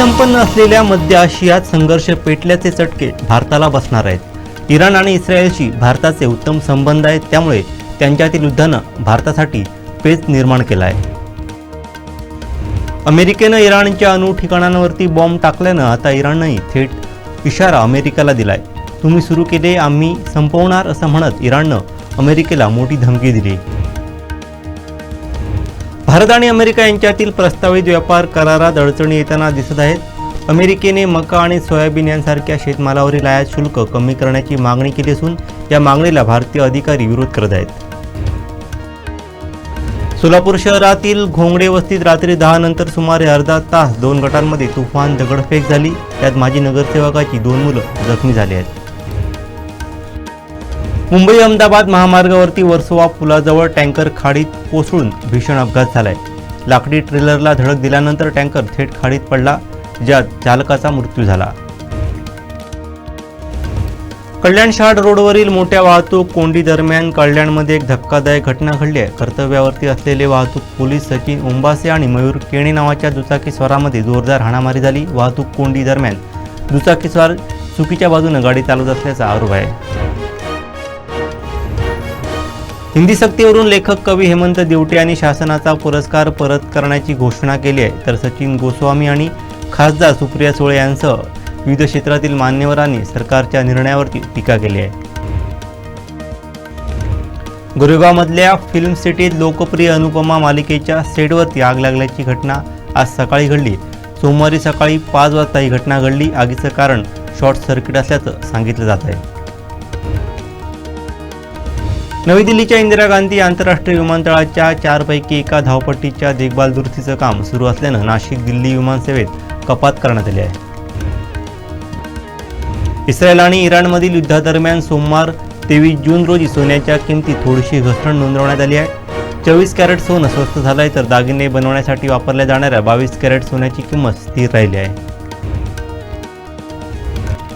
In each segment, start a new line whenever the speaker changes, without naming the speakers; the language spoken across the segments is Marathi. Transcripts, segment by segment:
संपन्न असलेल्या मध्य आशियात संघर्ष पेटल्याचे चटके भारताला बसणार आहेत. इराण आणि इस्रायलशी भारताचे उत्तम संबंध आहेत त्यामुळे त्यांच्यातील युद्धानं भारतासाठी पेच निर्माण केला आहे. अमेरिकेनं इराणच्या अणु ठिकाणांवरती बॉम्ब टाकल्यानं आता इराणनंही थेट इशारा अमेरिकेला दिलाय. तुम्ही सुरू केले आम्ही संपवणार असं म्हणत इराणनं अमेरिकेला मोठी धमकी दिली. भारत आणि अमेरिका यांच्यातील प्रस्तावित व्यापार करारात अडचणी येताना दिसत आहेत. अमेरिकेने मका आणि सोयाबीन यांसारख्या शेतमालावरील आयात शुल्क कमी करण्याची मागणी केली असून या मागणीला भारतीय अधिकारी विरोध करत आहेत. सोलापूर शहरातील घोंगडे वस्तीत रात्री दहा नंतर सुमारे अर्धा तास दोन गटांमध्ये तुफान दगडफेक झाली. त्यात माजी नगरसेवकाची दोन मुलं जखमी झाली आहेत. मुंबई अहमदाबाद महामार्गावरती वर्सोवा पुलाजवळ टँकर खाडीत कोसळून भीषण अपघात झालाय. लाकडी ट्रेलरला धडक दिल्यानंतर टँकर थेट खाडीत पडला ज्यात चालकाचा मृत्यू झाला. कल्याण शहाड रोडवरील मोठ्या वाहतूक कोंडी दरम्यान कल्याणमध्ये एक धक्कादायक घटना घडली आहे. कर्तव्यावरती असलेले वाहतूक पोलीस सचिन ओंबासे आणि मयूर केणी नावाच्या दुचाकीस्वारामध्ये जोरदार हाणामारी झाली. वाहतूक कोंडी दरम्यान दुचाकीस्वार चुकीच्या बाजूने गाडी चालवत असल्याचा आरोप आहे. हिंदी सक्तीवरून लेखक कवी हेमंत दिवटे यांनी शासनाचा पुरस्कार परत करण्याची घोषणा केली आहे. तर सचिन गोस्वामी आणि खासदार सुप्रिया सुळे यांसह विविध क्षेत्रातील मान्यवरांनी सरकारच्या निर्णयावरती टीका केली आहे. गोरेगावमधल्या फिल्म सिटीत लोकप्रिय अनुपमा मालिकेच्या सेटवरती आग लागल्याची घटना आज सकाळी घडली. सोमवारी सकाळी पाच वाजता ही घटना घडली. आगीचं कारण शॉर्ट सर्किट असल्याचं सांगितलं जात आहे. नवी दिल्लीच्या इंदिरा गांधी आंतरराष्ट्रीय विमानतळाच्या चारपैकी एका धावपट्टीच्या देखभाल दुरुस्तीचं काम सुरू असल्यानं नाशिक दिल्ली विमानसेवेत कपात करण्यात आली आहे. इस्रायल आणि इराणमधील युद्धादरम्यान सोमवार तेवीस जून रोजी सोन्याच्या किमतीत थोडीशी घसरण नोंदवण्यात आली आहे. चोवीस कॅरेट सोनं स्वस्त झालंय तर दागिने बनवण्यासाठी वापरल्या जाणाऱ्या बावीस कॅरेट सोन्याची किंमत स्थिर राहिली आहे.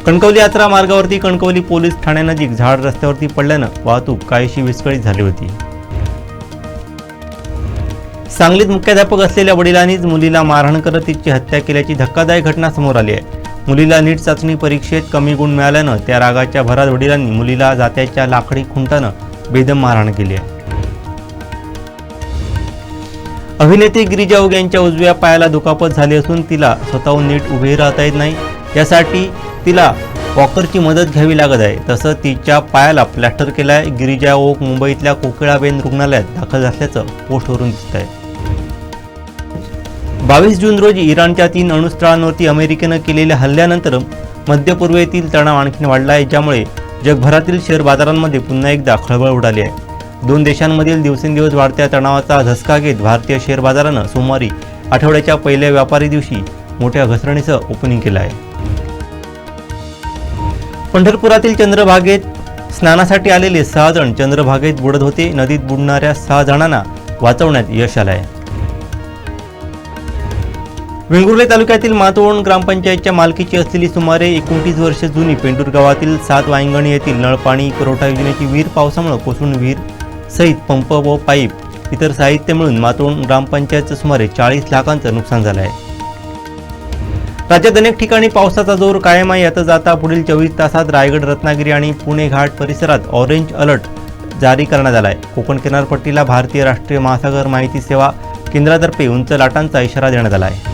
कणकवली यात्रा मार्गावरती कणकवली पोलीस ठाण्यानजीक झाड रस्त्यावरती पडल्यानं वाहतूक काहीशी विस्कळीत झाली होती. सांगलीत मुख्याध्यापक असलेल्या वडिलांनीच मुलीला मारहाण करत तिची हत्या केल्याची धक्कादायक घटना समोर आली आहे. मुलीला नीट चाचणी परीक्षेत कमी गुण मिळाल्यानं त्या रागाच्या भरात वडिलांनी मुलीला जात्याच्या लाकडी खुंटानं बेदम मारहाण केली आहे. अभिनेत्री गिरिजा ओग यांच्या उजव्या पायाला दुखापत झाली असून तिला स्वतःहून नीट उभे राहता येत नाही. यासाठी तिला वॉकरची मदत घ्यावी लागत आहे. तसं तिच्या पायाला प्लॅस्टर केलाय. आहे गिरिजा ओक मुंबईतल्या कोकिळाबेन रुग्णालयात दाखल असल्याचं पोस्टवरून दिसत आहे बावीस जून रोजी इराणच्या तीन अणुस्थळांवरती अमेरिकेनं केलेल्या हल्ल्यानंतर मध्यपूर्वेतील तणाव आणखी वाढला आहे ज्यामुळे जगभरातील शेअर बाजारांमध्ये पुन्हा एकदा खळबळ उडाली आहे. दोन देशांमधील दिवसेंदिवस वाढत्या तणावाचा धसका घेत भारतीय शेअर बाजारानं सोमवारी आठवड्याच्या पहिल्या व्यापारी दिवशी मोठ्या घसरणीचं ओपनिंग केलं आहे. पंढरपुरातील चंद्रभागेत स्नानासाठी आलेले सहा जण चंद्रभागेत बुडत होते. नदीत बुडणाऱ्या सहा जणांना वाचवण्यात यश आलं आहे वेंगुर्ले तालुक्यातील मातोवण ग्रामपंचायतच्या मालकीची असलेली सुमारे एकोणतीस वर्ष जुनी पेंडूर गावातील सात वायंगणी येथील नळपाणी पुरवठा योजनेची विहीर पावसामुळे कोसळून विहीर सहित पंप व पाईप इतर साहित्य मिळून मातोवण ग्रामपंचायतचं सुमारे चाळीस लाखांचं नुकसान झालं आहे राज्यात अनेक ठिकाणी पावसाचा जोर कायम आहे. यातच आता पुढील चोवीस तासात रायगड रत्नागिरी आणि पुणे घाट परिसरात ऑरेंज अलर्ट जारी करण्यात आला आहे कोकण किनारपट्टीला भारतीय राष्ट्रीय महासागर माहिती सेवा केंद्रातर्फे उंच लाटांचा इशारा देण्यात आला आहे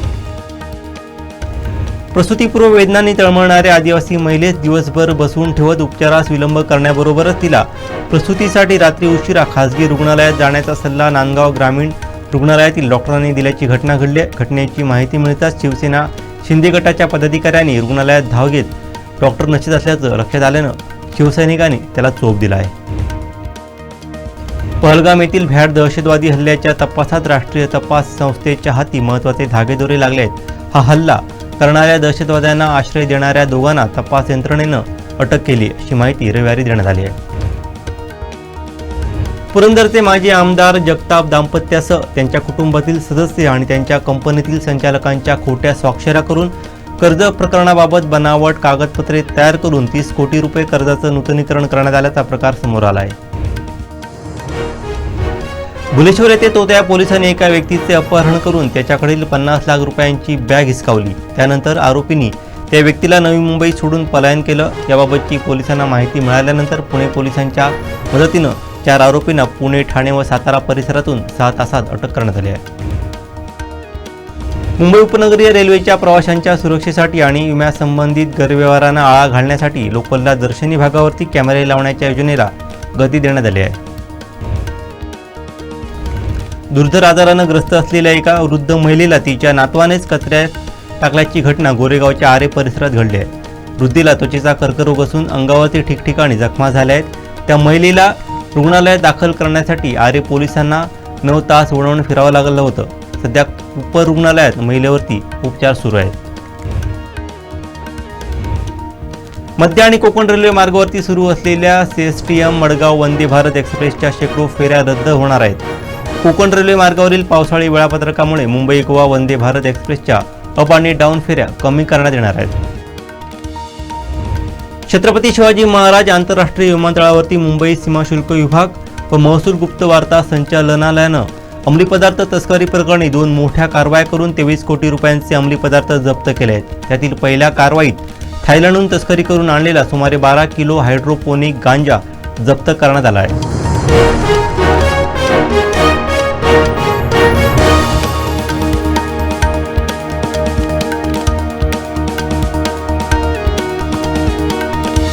प्रसूतीपूर्व वेदनांनी तळमळणाऱ्या आदिवासी महिलेस दिवसभर बसवून ठेवत उपचारास विलंब करण्याबरोबरच तिला प्रसूतीसाठी रात्री उशिरा खासगी रुग्णालयात जाण्याचा सल्ला नांदगाव ग्रामीण रुग्णालयातील डॉक्टरांनी दिल्याची घटना घडली घटनेची माहिती मिळताच शिवसेना शिंदे गटाच्या पदाधिकाऱ्यांनी रुग्णालयात धाव घेत डॉक्टर नशीत असल्याचं लक्षात आल्यानं शिवसैनिकांनी त्याला चोप दिला आहे. पहलगाम येथील भ्याड दहशतवादी हल्ल्याच्या तपासात राष्ट्रीय तपास संस्थेच्या हाती महत्त्वाचे धागेदोरे लागले आहेत. हा हल्ला करणाऱ्या दहशतवाद्यांना आश्रय देणाऱ्या दोघांना तपास यंत्रणेनं अटक केली अशी माहिती रविवारी देण्यात आली आहे. पुरंदरचे माजी आमदार जगताप दाम्पत्यासह त्यांच्या कुटुंबातील सदस्य आणि त्यांच्या कंपनीतील संचालकांच्या खोट्या स्वाक्षऱ्या करून कर्ज प्रकरणाबाबत बनावट कागदपत्रे तयार करून तीस कोटी रुपये कर्जाचं नूतनीकरण करण्यात आल्याचा प्रकार समोर आला आहे भुलेश्वर येथे तोत्या पोलिसांनी एका व्यक्तीचे अपहरण करून त्याच्याकडील पन्नास लाख रुपयांची बॅग हिसकावली. त्यानंतर आरोपींनी त्या व्यक्तीला नवी मुंबई सोडून पलायन केलं. याबाबतची पोलिसांना माहिती मिळाल्यानंतर पुणे पोलिसांच्या मदतीनं चार आरोपींना पुणे ठाणे व सातारा परिसरातून सहा तासात अटक करण्यात आली आहे. मुंबई उपनगरीय रेल्वेच्या प्रवाशांच्या सुरक्षेसाठी आणि विम्यासंबंधित गैरव्यवहारांना आळा घालण्यासाठी लोकलला दर्शनी भागावरती कॅमेरे लावण्याच्या योजनेला गती देण्यात आली आहे. दुर्धर आजारानं ग्रस्त असलेल्या एका वृद्ध महिलेला तिच्या नातवानेच कचऱ्यात टाकल्याची घटना गोरेगावच्या आरे परिसरात घडली आहे. वृद्धीला त्वचेचा कर्करोग असून अंगावरती ठिकठिकाणी जखमा झाल्या आहेत. त्या महिलेला रुग्णालयात दाखल करण्यासाठी आरे पोलिसांना नऊ तास उडवून फिरावं लागलं होतं. सध्या उपरुग्णालयात महिलेवरती उपचार सुरू आहेत. मध्य आणि कोकण रेल्वे मार्गावरती सुरू असलेल्या सीएसटीएम मडगाव वंदे भारत एक्सप्रेसच्या शेकडो फेऱ्या रद्द होणार आहेत. कोकण रेल्वे मार्गावरील पावसाळी वेळापत्रकामुळे मुंबई गोवा वंदे भारत एक्सप्रेसच्या अप आणि डाऊन फेऱ्या कमी करण्यात येणार आहेत. छत्रपती शिवाजी महाराज आंतरराष्ट्रीय विमानतळावरती मुंबई सीमाशुल्क विभाग व महसूल गुप्त वार्ता संचालनालयानं अंमली पदार्थ तस्करी प्रकरणी दोन मोठ्या कारवाया करून तेवीस कोटी रुपयांचे अंमली पदार्थ जप्त केले आहेत. त्यातील पहिल्या कारवाईत थायलंडहून तस्करी करून आणलेला सुमारे बारा किलो हायड्रोपोनिक गांजा जप्त करण्यात आला आहे.